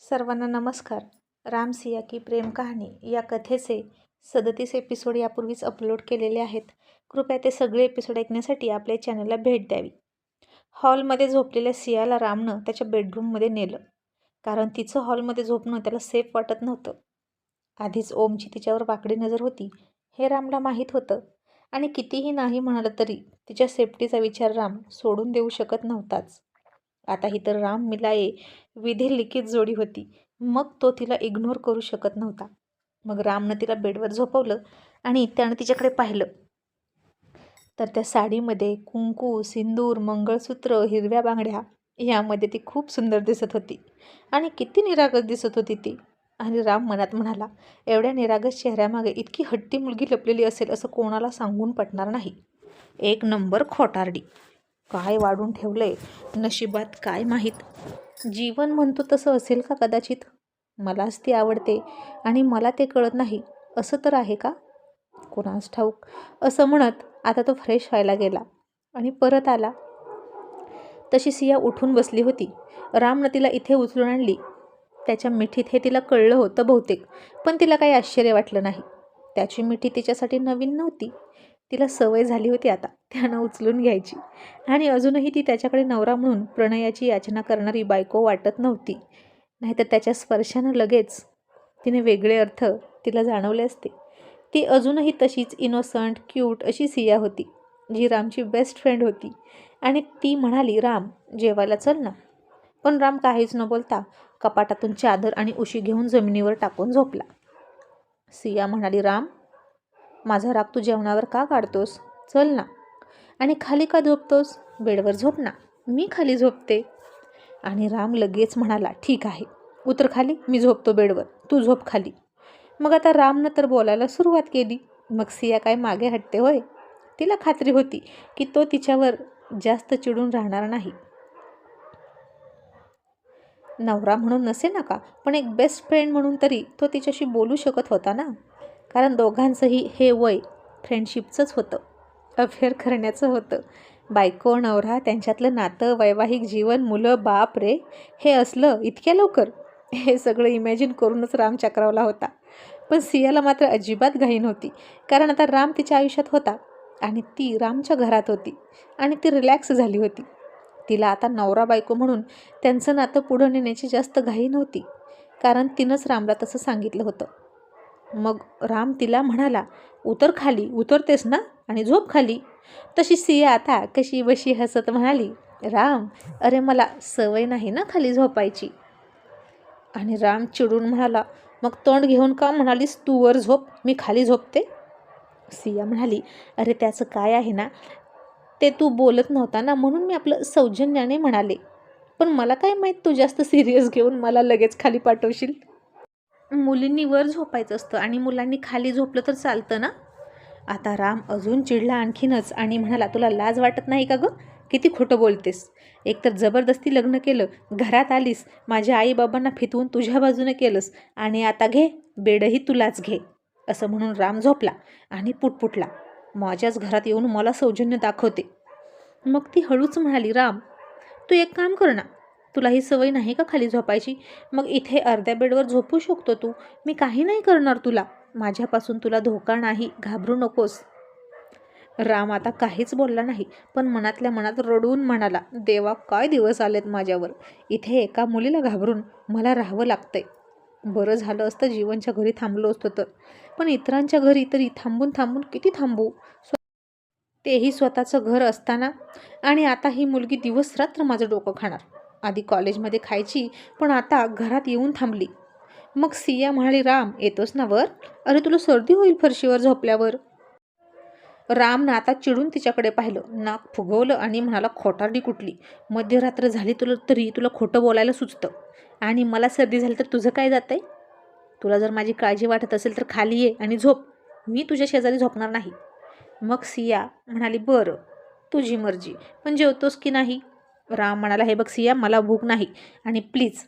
सर्वांना नमस्कार. राम सिया की प्रेम कहाणी या कथेचे सदतीस एपिसोड यापूर्वीच अपलोड केलेले आहेत. कृपया ते सगळे एपिसोड ऐकण्यासाठी आपल्या चॅनलला भेट द्यावी. हॉलमध्ये झोपलेल्या सियाला रामनं त्याच्या बेडरूममध्ये नेलं. कारण तिचं हॉलमध्ये झोपणं त्याला सेफ वाटत नव्हतं. आधीच ओमची तिच्यावर वाकडी नजर होती. हे रामला माहीत होतं. आणि कितीही नाही म्हणालं तरी तिच्या सेफ्टीचा विचार राम सोडून देऊ शकत नव्हताच. आता ही तर राम मिलाये. विधी लिखित जोडी होती. मग तो तिला इग्नोर करू शकत नव्हता. मग रामनं तिला बेडवर झोपवलं आणि त्यानं तिच्याकडे पाहिलं. तर त्या साडीमध्ये कुंकू सिंदूर मंगळसूत्र हिरव्या बांगड्या यामध्ये ती खूप सुंदर दिसत होती. आणि किती निरागस दिसत होती ती. आणि राम मनात म्हणाला एवढ्या निरागस चेहऱ्यामागे इतकी हट्टी मुलगी लपलेली असेल असं कोणाला सांगून पटणार नाही. एक नंबर खोटारडी. काय वाढून ठेवलंय? नशिबात काय माहीत? जीवन म्हणतो तसं असेल का कदाचित? मलाच ती आवडते आणि मला ते कळत नाही. असं तर आहे का? कोणास ठाऊक. असं म्हणत आता तो फ्रेश व्हायला गेला आणि परत आला. तशी सिया उठून बसली होती. रामनं तिला इथे उचलून आणली. त्याच्या मिठीत हे तिला कळलं होतं बहुतेक पण तिला काही आश्चर्य वाटलं नाही. त्याची मिठी तिच्यासाठी नवीन नव्हती. तिला सवय झाली होती आता त्यानं उचलून घ्यायची. आणि अजूनही ती त्याच्याकडे नवरा म्हणून प्रणयाची याचना करणारी बायको वाटत नव्हती. नाहीतर त्याच्या स्पर्शानं लगेच तिने वेगळे अर्थ तिला जाणवले असते. ती अजूनही तशीच इनोसंट क्यूट अशी सिया होती जी रामची बेस्ट फ्रेंड होती. आणि ती म्हणाली राम जेवायला चल ना. पण राम काहीच न बोलता कपाटातून चादर आणि उशी घेऊन जमिनीवर टाकून झोपला. सिया म्हणाली राम माझा राग तू जेवणावर का काढतोस? चल ना. आणि खाली का झोपतोस? बेडवर झोप ना. मी खाली झोपते. आणि राम लगेच म्हणाला ठीक आहे. उतर खाली. मी झोपतो बेडवर. तू झोप खाली. मग आता रामनं तर बोलायला सुरुवात केली. मग सिया काय मागे हटते होय? तिला खात्री होती की तो तिच्यावर जास्त चिडून राहणार नाही. नवरा म्हणून नसे नका पण एक बेस्ट फ्रेंड म्हणून तरी तो तिच्याशी बोलू शकत होता ना? कारण दोघांचंही हे वय फ्रेंडशिपचंच होतं. अफेअर करण्याचं होतं. बायको नवरा त्यांच्यातलं नातं वैवाहिक जीवन मुलं बाप रे हे असलं इतक्या लवकर? हे सगळं इमॅजिन करूनच राम चक्रावला होता. पण सियाला मात्र अजिबात घाई नव्हती. कारण आता राम तिच्या आयुष्यात होता आणि ती रामच्या घरात होती आणि ती रिलॅक्स झाली होती. तिला आता नवरा बायको म्हणून त्यांचं नातं पुढं नेण्याची जास्त घाई नव्हती. कारण तिनंच रामला तसं सांगितलं होतं. मग राम तिला म्हणाला उतर खाली उतरतेस ना? आणि झोप खाली. तशी सिया आता कशी बशी हसत म्हणाली राम अरे मला सवय नाही ना खाली झोपायची. आणि राम चिडून म्हणाला मग तोंड घेऊन का म्हणालीस तू वर झोप मी खाली झोपते? सिया म्हणाली अरे त्याचं काय आहे ना ते तू बोलत नव्हता ना म्हणून मी आपलं सौजन्याने म्हणाले. पण मला काय माहीत तू जास्त सिरियस घेऊन मला लगेच खाली पाठवशील? मुलींनी वर झोपायचं असतं आणि मुलांनी खाली झोपलं तर चालतं ना? आता राम अजून चिडला आणखीनच आणि म्हणाला तुला लाज वाटत नाही का गं? किती खोटं बोलतेस. एकतर जबरदस्ती लग्न केलं घरात आलीस माझ्या आईबाबांना फितवून तुझ्या बाजूने केलंस आणि आता घे बेडही तुलाच घे. असं म्हणून राम झोपला आणि पुटपुटला. माझ्याच घरात येऊन मला सौजन्य दाखवते. मग ती हळूच म्हणाली राम तू एक काम कर ना. तुला ही सवय नाही का खाली झोपायची? मग इथे अर्ध्या बेडवर झोपू शकतो तू. मी काही नाही करणार तुला. माझ्यापासून तुला धोका नाही. घाबरू नकोस. राम आता काहीच बोलला नाही पण मनातल्या मनात रडून म्हणाला देवा काय दिवस आलेत माझ्यावर? इथे एका मुलीला घाबरून मला राहावं लागतंय. बरं झालं असतं जीवनच्या घरी थांबलो असतो तर. पण इतरांच्या घरी तरी थांबून थांबून किती थांबू? तेही स्वतःचं घर असताना. आणि आता ही मुलगी दिवस रात्र माझं डोकं खाणार. आधी कॉलेजमध्ये खायची पण आता घरात येऊन थांबली. मग सिया म्हणाली राम येतोस ना वर? अरे तुला सर्दी होईल फरशीवर झोपल्यावर. रामनं आता चिडून तिच्याकडे पाहिलं. नाक फुगवलं आणि म्हणाला खोटारडी कुठली? मध्यरात्र झाली तुला तरी तुला खोटं बोलायला सुचतं. आणि मला सर्दी झाली तर तुझं काय जातं आहे तुला जर माझी काळजी वाटत असेल तर खाली ये आणि झोप. मी तुझ्या शेजारी झोपणार नाही. मग सिया म्हणाली बरं तुझी मर्जी. पण जेवतोस की नाही? राम म्हणाला हे बघ सिया मला भूक नाही. आणि प्लीज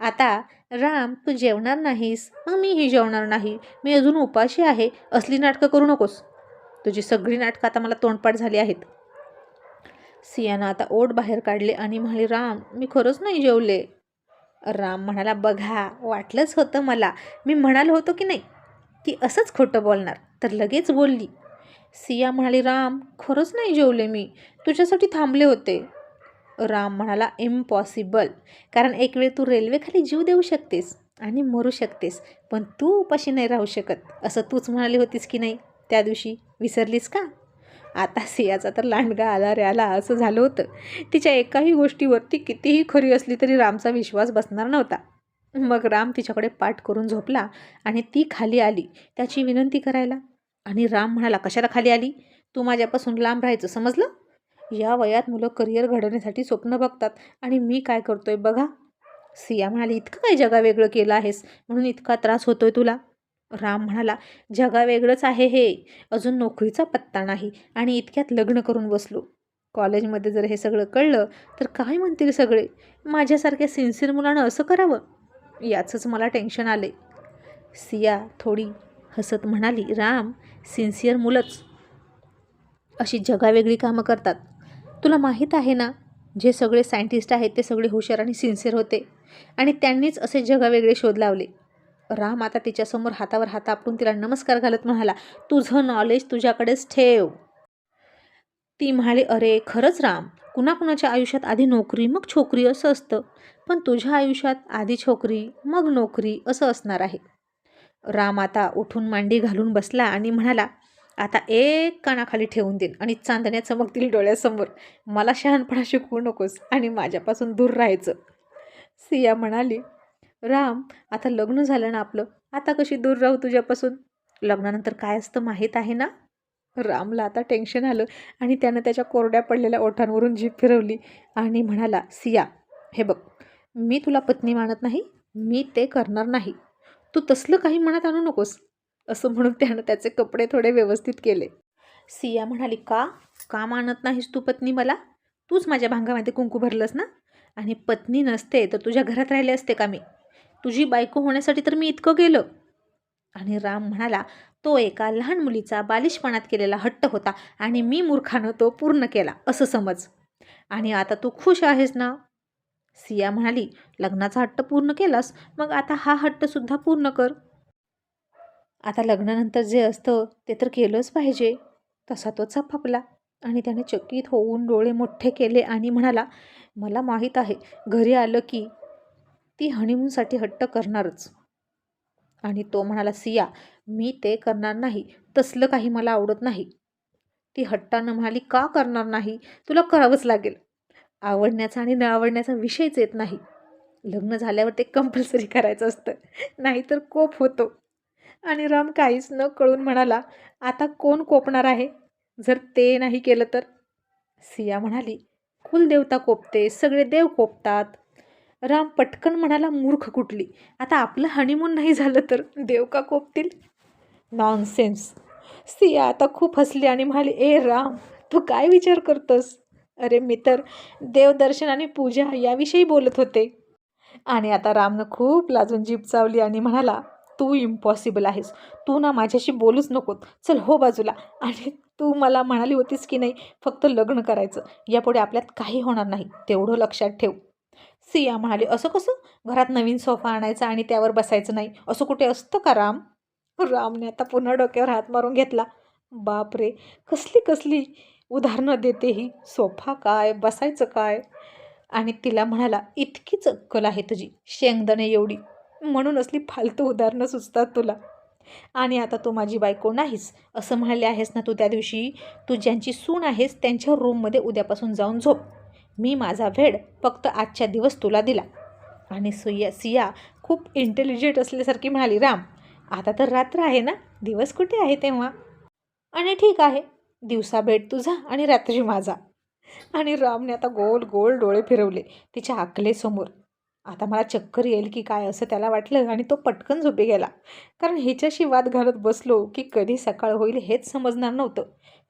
आता राम तू जेवणार नाहीस. मग मीही जेवणार नाही. मी अजून उपाशी आहे. असली नाटकं करू नकोस. तुझी सगळी नाटकं आता मला तोंडपाठ झाली आहेत. सियानं आता ओट बाहेर काढले आणि म्हणाले राम मी खरंच नाही जेवले. राम म्हणाला बघा वाटलंच होतं मला. मी म्हणालो होतो की नाही? ती असंच खोटं बोलणार. तर लगेच बोलली. सिया म्हणाली राम खरंच नाही जेवले मी. तुझ्यासाठी थांबले होते. राम म्हणाला इम्पॉसिबल कारण एक वेळ तू रेल्वेखाली जीव देऊ शकतेस आणि मरू शकतेस पण तू उपाशी नाही राहू शकत असं तूच म्हणाली होतीस की नाही? त्या दिवशी विसरलीस का? आता सियाचा तर लांडगा आला रे आला असं झालं होतं. तिच्या एकाही गोष्टीवर ती कितीही खरी असली तरी रामचा विश्वास बसणार नव्हता. मग राम तिच्याकडे पाठ करून झोपला आणि ती खाली आली त्याची विनंती करायला. आणि राम म्हणाला कशाला खाली आली? तू माझ्यापासून लांब राहायचं समजलं? या वयात मुलं करिअर घडवण्यासाठी स्वप्न बघतात. आणि मी काय करतोय बघा? सिया म्हणाली इतकं काय जगा वेगळं केलं आहेस? म्हणून इतका त्रास होतोय तुला? राम म्हणाला जगा वेगळंच आहे हे. अजून नोकरीचा पत्ता नाही. आणि इतक्यात लग्न करून बसलो. कॉलेजमध्ये जर हे सगळं कळलं तर काय म्हणतील सगळे? माझ्यासारख्या सिन्सिअर मुलानं असं करावं? याचंच मला टेन्शन आले सिया थोडी हसत म्हणाली राम सिन्सिअर मुलंच. अशी जगावेगळी कामं करतात. तुला माहीत आहे ना जे सगळे सायंटिस्ट आहेत ते सगळे हुशार आणि सिन्सिअर होते. आणि त्यांनीच असे जगावेगळे शोध लावले. राम आता तिच्यासमोर हातावर हात आपटून तिला नमस्कार घालत म्हणाला तुझं नॉलेज तुझ्याकडेच ठेव. ती म्हणाली अरे खरंच राम कुणाकुणाच्या आयुष्यात आधी नोकरी मग छोकरी असं असतं. पण तुझ्या आयुष्यात आधी छोकरी मग नोकरी असं असणार आहे. राम आता उठून मांडी घालून बसला आणि म्हणाला आता एक कानाखाली ठेवून देईन आणि चांदण्या चमकतील डोळ्यासमोर. मला शहाणपणा शिकवू नकोस आणि माझ्यापासून दूर राहायचं. सिया म्हणाली राम आता लग्न झालं ना आपलं? आता कशी दूर राहू तुझ्यापासून? लग्नानंतर काय असतं माहीत आहे ना? रामला आता टेन्शन आलं आणि त्यानं त्याच्या कोरड्या पडलेल्या ओठांवरून जीभ फिरवली आणि म्हणाला सिया हे बघ मी तुला पत्नी मानत नाही मी ते करणार नाही. तू तसलं काही मनात आणू नकोस. असं म्हणून त्यानं त्याचे कपडे थोडे व्यवस्थित केले. सिया म्हणाली का? का मानत नाहीस तू पत्नी मला? तूच माझ्या भांगामध्ये कुंकू भरलंस ना? आणि पत्नी नसते तर तुझ्या घरात राहिले असते का मी? तुझी बायको होण्यासाठी तर मी इतकं गेलं. आणि राम म्हणाला तो एका लहान मुलीचा बालिशपणात केलेला हट्ट होता आणि मी मूर्खानं तो पूर्ण केला असं समज. आणि आता तू खुश आहेस ना? सिया म्हणाली लग्नाचा हट्ट पूर्ण केलास मग आता हा हट्टसुद्धा पूर्ण कर. आता लग्नानंतर जे असतं ते तर केलंच पाहिजे. तसा तो चपापला. आणि त्याने चकित होऊन डोळे मोठे केले आणि म्हणाला मला माहीत आहे घरी आलं की ती हनीमूनसाठी हट्ट करणारच. आणि तो म्हणाला सिया मी ते करणार नाही. तसलं काही मला आवडत नाही. ती हट्टानं म्हणाली का करणार नाही? तुला करावंच लागेल. आवडण्याचा आणि न आवडण्याचा विषयच येत नाही. लग्न झाल्यावर ते कंपल्सरी करायचं असतं. नाहीतर कोप होतो. आणि राम काहीच न कळून म्हणाला आता कोण कोपणार आहे? जर ते नाही केलं तर? सिया म्हणाली कुलदेवता कोपते सगळे देव कोपतात. राम पटकन म्हणाला मूर्ख कुठली? आता आपलं हनीमून नाही झालं तर देव का कोपतील? नॉनसेन्स सिया आता खूप हसली आणि म्हणाली ए राम तू काय विचार करतोस? अरे मी तर देवदर्शन आणि पूजा याविषयी बोलत होते. आणि आता रामनं खूप लाजून जीप चावली आणि म्हणाला तू इम्पॉसिबल आहेस. तू ना माझ्याशी बोलूच नकोत चल हो बाजूला. आणि तू मला म्हणाली होतीस की नाही फक्त लग्न करायचं. यापुढे आपल्यात काही होणार नाही. तेवढं लक्षात ठेव. सिया म्हणाली असं कसं? घरात नवीन सोफा आणायचा आणि त्यावर बसायचं नाही. असं कुठे असतं का राम? रामने आता पुन्हा डोक्यावर हात मारून घेतला. बापरे कसली कसली उदाहरणं देते ही. सोफा काय? बसायचं काय? आणि तिला म्हणाला इतकीच अक्कल आहे तुझी. शेंगदणे एवढी. म्हणून असली फालतू उदाहरणं सुचतात तुला. आणि आता तू माझी बायको नाहीस असं म्हणाले आहेस ना तू त्या दिवशी? तू ज्यांची सून आहेस त्यांच्या रूममध्ये उद्यापासून जाऊन झोप. मी माझा वेळ फक्त आजच्या दिवस तुला दिला. आणि सुया सिया खूप इंटेलिजंट असल्यासारखी म्हणाली राम आता तर रात्र आहे ना? दिवस कुठे आहे तेव्हा? आणि ठीक आहे. दिवसा भेट तुझा आणि रात्री माझा. आणि रामने आता गोल गोल डोळे फिरवले तिच्या आकलेसमोर. आता मला चक्कर येईल की काय असं त्याला वाटलं आणि तो पटकन झोपी गेला. कारण हिच्याशी वाद घालत बसलो की कधी सकाळ होईल हेच समजणार नव्हतं.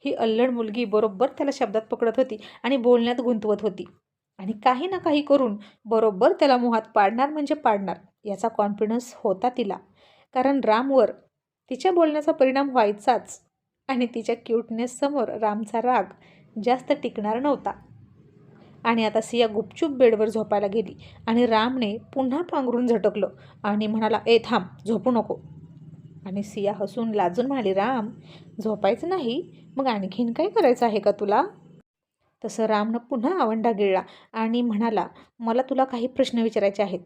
ही अल्लड मुलगी बरोबर त्याला शब्दात पकडत होती आणि बोलण्यात गुंतवत होती. आणि काही ना काही करून बरोबर त्याला मोहात पाडणार म्हणजे पाडणार याचा कॉन्फिडन्स होता तिला. कारण रामवर तिच्या बोलण्याचा परिणाम व्हायचाच आणि तिच्या क्यूटनेससमोर रामचा राग जास्त टिकणार नव्हता. आणि आता सिया गुपचूप बेडवर झोपायला गेली आणि रामने पुन्हा पांघरून झटकलं आणि म्हणाला ए थांब झोपू नको. आणि सिया हसून लाजून म्हणाली राम झोपायचं नाही? मग आणखीन काय करायचं आहे का तुला? तसं रामनं पुन्हा आवंडा गिळला आणि म्हणाला मला तुला काही प्रश्न विचारायचे आहेत.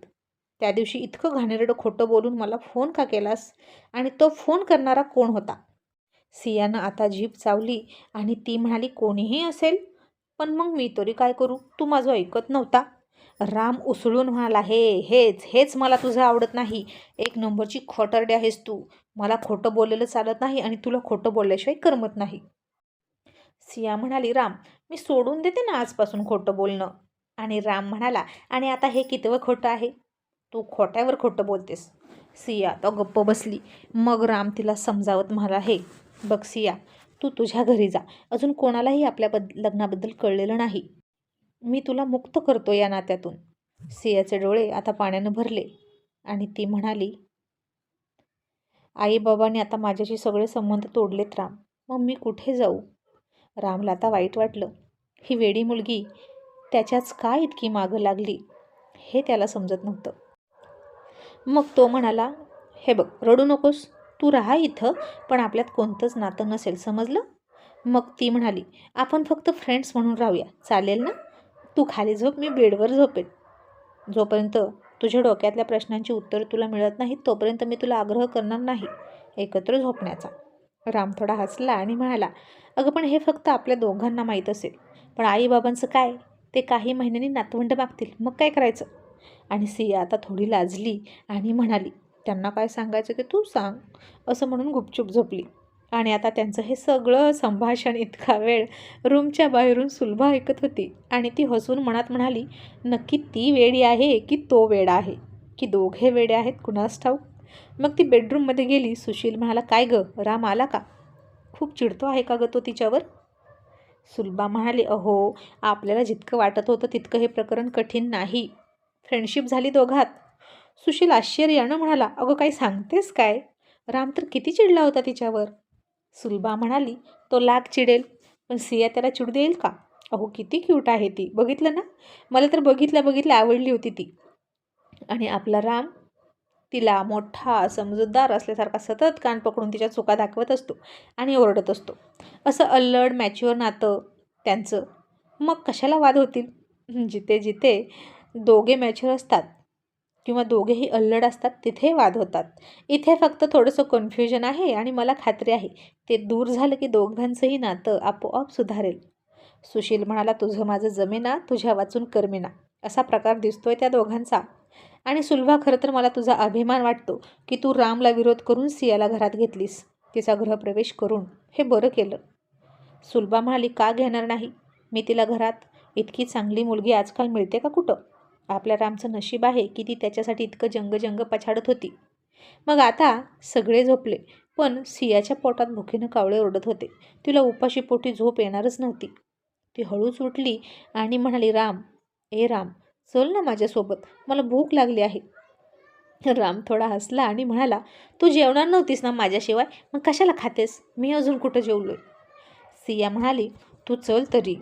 त्या दिवशी इतकं घाणेरडं खोटं बोलून मला फोन का केलास? आणि तो फोन करणारा कोण होता? सियानं आता जीभ चावली आणि ती म्हणाली कोणीही असेल. पण मग मी तरी काय करू? तू माझं ऐकत नव्हता. राम उसळून म्हणाला हे हेच हेच मला तुझं आवडत नाही. एक नंबरची खोटरडी आहेस तू. मला खोटं बोललेलं चालत नाही आणि तुला खोटं बोलल्याशिवाय करमत नाही. सिया म्हणाली राम मी सोडून देते ना आजपासून खोटं बोलणं. आणि राम म्हणाला आणि आता हे कितवं खोटं आहे? तू खोट्यावर खोटं बोलतेस. सिया तो गप्प बसली. मग राम तिला समजावत म्हणाला हे बघ सिया तू तुझ्या घरी जा. अजून कोणालाही आपल्या बद लग्नाबद्दल कळलेलं नाही. मी तुला मुक्त करतो या नात्यातून. सियाचे डोळे आता पाण्यानं भरले आणि ती म्हणाली आईबाबांनी आता माझ्याशी सगळे संबंध तोडलेत राम. मग मी कुठे जाऊ? रामला आता वाईट वाटलं. ही वेडी मुलगी त्याच्याच का इतकी मागं लागली? हे त्याला समजत नव्हतं. मग तो म्हणाला हे बघ रडू नकोस. तू राहा इथं पण आपल्यात कोणतंच नातं नसेल समजलं? मग ती म्हणाली आपण फक्त फ्रेंड्स म्हणून राहूया चालेल ना? तू खाली झोप मी बेडवर झोपेन. जोपर्यंत तुझ्या डोक्यातल्या प्रश्नांची उत्तरं तुला मिळत नाहीत तोपर्यंत मी तुला आग्रह करणार नाही एकत्र झोपण्याचा. राम थोडा हसला आणि म्हणाला अगं पण हे फक्त आपल्या दोघांना माहीत असेल पण आईबाबांचं काय? ते काही महिन्यांनी नातवंड मागतील मग काय करायचं? आणि सिया आता थोडी लाजली आणि म्हणाली त्यांना काय सांगायचं ते तू सांग असं म्हणून गुपचूप झोपली. आणि आता त्यांचं हे सगळं संभाषण इतका वेळ रूमच्या बाहेरून सुलभा ऐकत होती. आणि ती हसून मनात म्हणाली नक्की ती वेडी आहे की तो वेडा आहे? की दोघे वेडे आहेत कुणास ठाऊक? मग ती बेडरूममध्ये गेली. सुशील म्हणाला काय गं राम आला का? खूप चिडतो आहे का गं तो तिच्यावर? सुलभा म्हणाली अहो आपल्याला जितकं वाटत होतं तितकं हे प्रकरण कठीण नाही. फ्रेंडशिप झाली दोघात. सुशील आश्चर्यानं म्हणाला अगं काही सांगतेस काय? राम तर किती चिडला होता तिच्यावर. सुलभा म्हणाली तो लाग चिडेल पण सिया त्याला चिडू देईल का? अहो किती क्यूट आहे ती. बघितलं ना? मला तर बघितल्या बघितल्या आवडली होती ती. आणि आपला राम तिला मोठा समजूतदार असल्यासारखा सतत कान पकडून तिच्या चुका दाखवत असतो आणि ओरडत असतो. असं अल्लड मॅच्युअर नातं त्यांचं. मग कशाला वाद होतील? जिथे जिथे दोघे मॅच्युअर असतात किंवा दोघेही अल्लड असतात तिथे वाद होतात. इथे फक्त थोडंसं कन्फ्युजन आहे आणि मला खात्री आहे ते दूर झालं की दोघांचंही नातं आपोआप सुधारेल. सुशील म्हणाला तुझं माझं जमेना तुझ्या वाचून करमेना. असा प्रकार दिसतोय त्या दोघांचा. आणि सुलभा खरं तर मला तुझा अभिमान वाटतो की तू रामला विरोध करून सियाला घरात घेतलीस. तिचा गृहप्रवेश करून. हे बरं केलं. सुलभा म्हणाली का घेणार नाही? मी तिला घरात इतकी चांगली मुलगी आजकाल मिळते का कुठं? आपल्या रामचं नशीब आहे की ती त्याच्यासाठी इतकं जंगजंग पछाडत होती. मग आता सगळे झोपले पण सियाच्या पोटात भुकेनं कावळे ओरडत होते. तिला उपाशी पोटी झोप येणारच नव्हती. ती हळूच उठली आणि म्हणाली राम ए राम चल ना माझ्यासोबत मला भूक लागली आहे. राम थोडा हसला आणि म्हणाला तू जेवणार नव्हतीस ना माझ्याशिवाय? मग कशाला खातेस? मी अजून कुठं जेवलोय? सिया म्हणाली तू चल तरी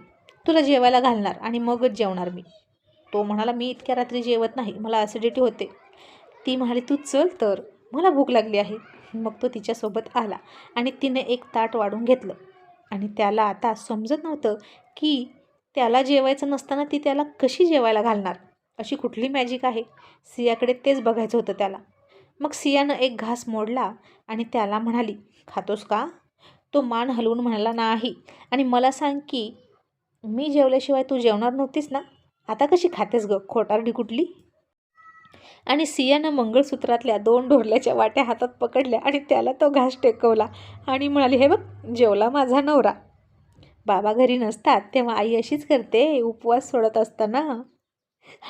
तुला जेवायला घालणार आणि मगच जेवणार मी. तो म्हणाला मी इतक्या रात्री जेवत नाही मला ॲसिडिटी होते. ती म्हणाली तू चल तर मला भूक लागली आहे. मग तो तिच्यासोबत आला आणि तिने एक ताट वाढून घेतलं. आणि त्याला आता समजत नव्हतं की त्याला जेवायचं नसताना ती त्याला कशी जेवायला घालणार? अशी कुठली मॅजिक आहे? सियाकडे तेच बघायचं होतं त्याला. मग सियानं एक घास मोडला आणि त्याला म्हणाली खातोस का? तो मान हलवून म्हणाला नाही. आणि मला सांग की मी जेवल्याशिवाय तू जेवणार नव्हतीस ना? आता कशी खातेस ग? खोटारडी कुठली? आणि सियानं मंगळसूत्रातल्या दोन ढोरल्याच्या वाट्या हातात पकडल्या आणि त्याला तो घास टेकवला आणि म्हणाली हे बघ जेवला माझा नवरा. बाबा घरी नसतात तेव्हा आई अशीच करते उपवास सोडत असताना.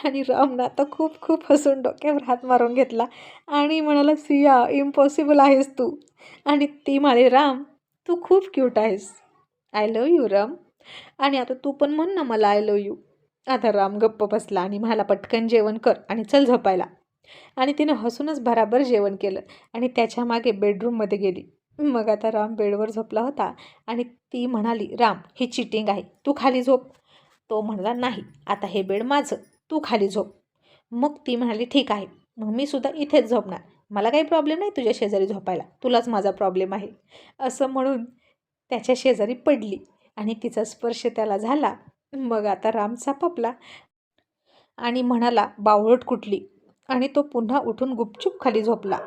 आणि रामनं आता खूप खूप हसून डोक्यावर हात मारून घेतला आणि म्हणाला सिया इम्पॉसिबल आहेस तू. आणि ती म्हणाली राम तू खूप क्यूट आहेस. I love you Ram. आणि आता तू पण म्हण ना मला आय लव यू आता राम गप्प बसला आणि म्हणाला पटकन जेवण कर आणि चल झोपायला. आणि तिनं हसूनच भराभर जेवण केलं आणि त्याच्यामागे बेडरूममध्ये गेली. मग आता राम बेडवर झोपला होता आणि ती म्हणाली राम ही चिटिंग आहे. तू खाली झोप. तो म्हणाला नाही आता हे बेड माझं. तू खाली झोप. मग ती म्हणाली ठीक आहे. मग मी सुद्धा इथेच झोपणार. मला काही प्रॉब्लेम नाही तुझ्या शेजारी झोपायला. तुलाच माझा प्रॉब्लेम आहे. असं म्हणून त्याच्या शेजारी पडली आणि तिचा स्पर्श त्याला झाला मग आता राम सापापला आणि म्हणाला बावळट कुठली? आणि तो पुन्हा उठून गुपचूप खाली झोपला.